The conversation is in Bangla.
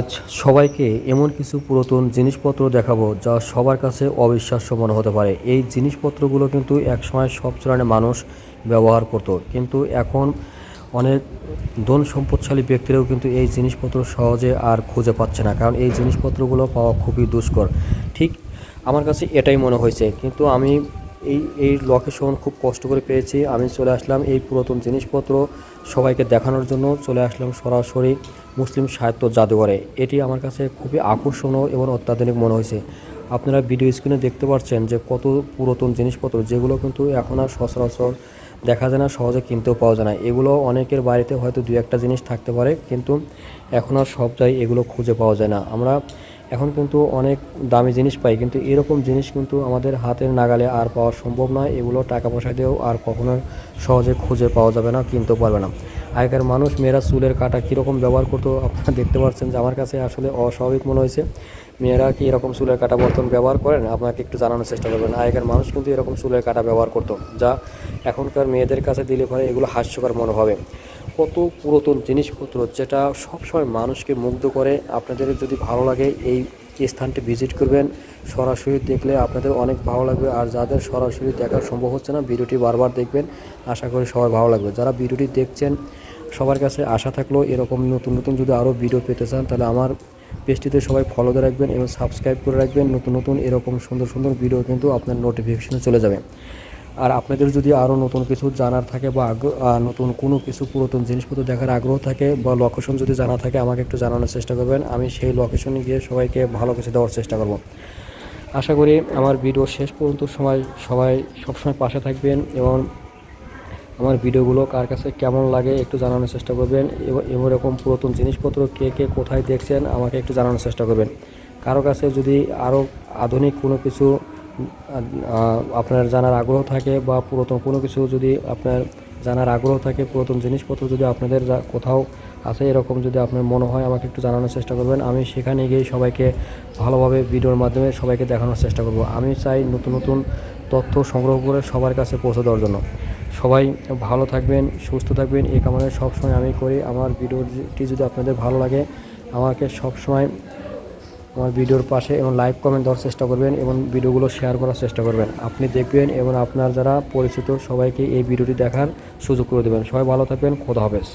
আজ সবাইকে এমন কিছু পুরাতন জিনিসপত্র দেখাবো যা সবার কাছে অবিশ্বাস্য মনে হতে পারে। এই জিনিসপত্রগুলো কিন্তু একসময় সব ধরনের মানুষ ব্যবহার করত, কিন্তু এখন অনেক ধন সম্পদশালী ব্যক্তিরাও কিন্তু এই জিনিসপত্র সহজে আর খুঁজে পাচ্ছে না, কারণ এই জিনিসপত্রগুলো পাওয়া খুবই দুষ্কর। ঠিক আমার কাছে এটাই মনে হয়েছে, কিন্তু আমি এই এই লোকেশন খুব কষ্ট করে পেয়েছি। আমি চলে আসলাম এই পুরাতন জিনিসপত্র সবাইকে দেখানোর জন্য। চলে আসলাম সরাসরি মুসলিম সাহিত্য জাদুঘরে। এটি আমার কাছে খুবই আকর্ষণীয় এবং অত্যাধুনিক মনে হয়েছে। আপনারা ভিডিও স্ক্রিনে দেখতে পাচ্ছেন যে কত পুরাতন জিনিসপত্র, যেগুলো কিন্তু এখন আর সচরাচর দেখা যায় না, সহজে কিনতেও পাওয়া যায় না। এগুলো অনেকের বাড়িতে হয়তো দু একটা জিনিস থাকতে পারে, কিন্তু এখন আর সব জায়গায় এগুলো খুঁজে পাওয়া যায় না। আমরা এখন কিন্তু অনেক দামি জিনিস পাই, কিন্তু এরকম জিনিস কিন্তু আমাদের হাতের নাগালে আর পাওয়া সম্ভব নয়। এগুলো টাকা পয়সা দিয়েও আর কখনো সহজে খুঁজে পাওয়া যাবে না, কিনতেও পারবে না। আগেকার মানুষ, মেয়েরা চুলের কাটা কীরকম ব্যবহার করতো, আপনারা দেখতে পাচ্ছেন যে আমার কাছে আসলে অস্বাভাবিক মনে হয়েছে। মেয়েরা কি এরকম চুলের কাটা বর্তন ব্যবহার করেন? আপনাকে একটু জানানোর চেষ্টা করবেন। আগেকার মানুষ কিন্তু এরকম চুলের কাটা ব্যবহার করতো, যা এখনকার মেয়েদের কাছে দিলে পরে এগুলো হাস্যকর মনে হবে। কত পুরাতন জিনিসপত্র যেটা সবসময় মানুষকে মুগ্ধ করে, আপনাদের যদি ভালো লাগে এই স্থানটি ভিজিট করবেন। সরাসরি দেখলে আপনাদের অনেক ভালো লাগবে। আর যাদের সরাসরি দেখা সম্ভব হচ্ছে না, ভিডিওটি বারবার দেখবেন। আশা করি সবার ভালো লাগবে। যারা ভিডিওটি দেখছেন, সবার কাছে আশা থাকল এরকম নতুন নতুন যদি আরও ভিডিও পেতে চান, তাহলে আমার পেজটিতে সবাই ফলো দিয়ে রাখবেন এবং সাবস্ক্রাইব করে রাখবেন। নতুন নতুন এরকম সুন্দর সুন্দর ভিডিও কিন্তু আপনার নোটিফিকেশনে চলে যাবে। আর আপনাদের যদি আরও নতুন কিছু জানার থাকে বা আগ্রহ নতুন কোনো কিছু পুরাতন জিনিসপত্র দেখার আগ্রহ থাকে বা লোকেশন যদি জানা থাকে, আমাকে একটু জানানোর চেষ্টা করবেন। আমি সেই লোকেশনে গিয়ে সবাইকে ভালো কিছু দেওয়ার চেষ্টা করব। আশা করি আমার ভিডিও শেষ পর্যন্ত সময়, সবাই সবসময় পাশে থাকবেন এবং আমার ভিডিওগুলো কার কাছে কেমন লাগে একটু জানানোর চেষ্টা করবেন এবং এরকম পুরাতন জিনিসপত্র কে কে কোথায় দেখছেন আমাকে একটু জানানোর চেষ্টা করবেন। কারও কাছে যদি আরও আধুনিক কোনো কিছু আপনার জানার আগ্রহ থাকে বা পুরাতন কোনো কিছু যদি আপনার জানার আগ্রহ থাকে, পুরাতন জিনিসপত্র যদি আপনাদের কোথাও আছে এরকম যদি আপনার মনে হয়, আমাকে একটু জানানোর চেষ্টা করবেন। আমি সেখানে গিয়ে সবাইকে ভালোভাবে ভিডিওর মাধ্যমে সবাইকে দেখানোর চেষ্টা করব। আমি চাই নতুন নতুন তথ্য সংগ্রহ করে সবার কাছে পৌঁছে দেওয়ার জন্য। সবাই ভালো থাকবেন, সুস্থ থাকবেন, এই কামনা সবসময় আমি করি। আমার ভিডিওটি যদি আপনাদের ভালো লাগে, আমাকে সবসময় আমার ভিডিওর পাশে এবং লাইভ কমেন্ট দেওয়ার চেষ্টা করবেন এবং ভিডিওগুলো শেয়ার করার চেষ্টা করবেন। আপনি দেখবেন এবং আপনার যারা পরিচিত সবাইকে এই ভিডিওটি দেখার সুযোগ করে দেবেন। সবাই ভালো থাকবেন, খোদা হাফেজ।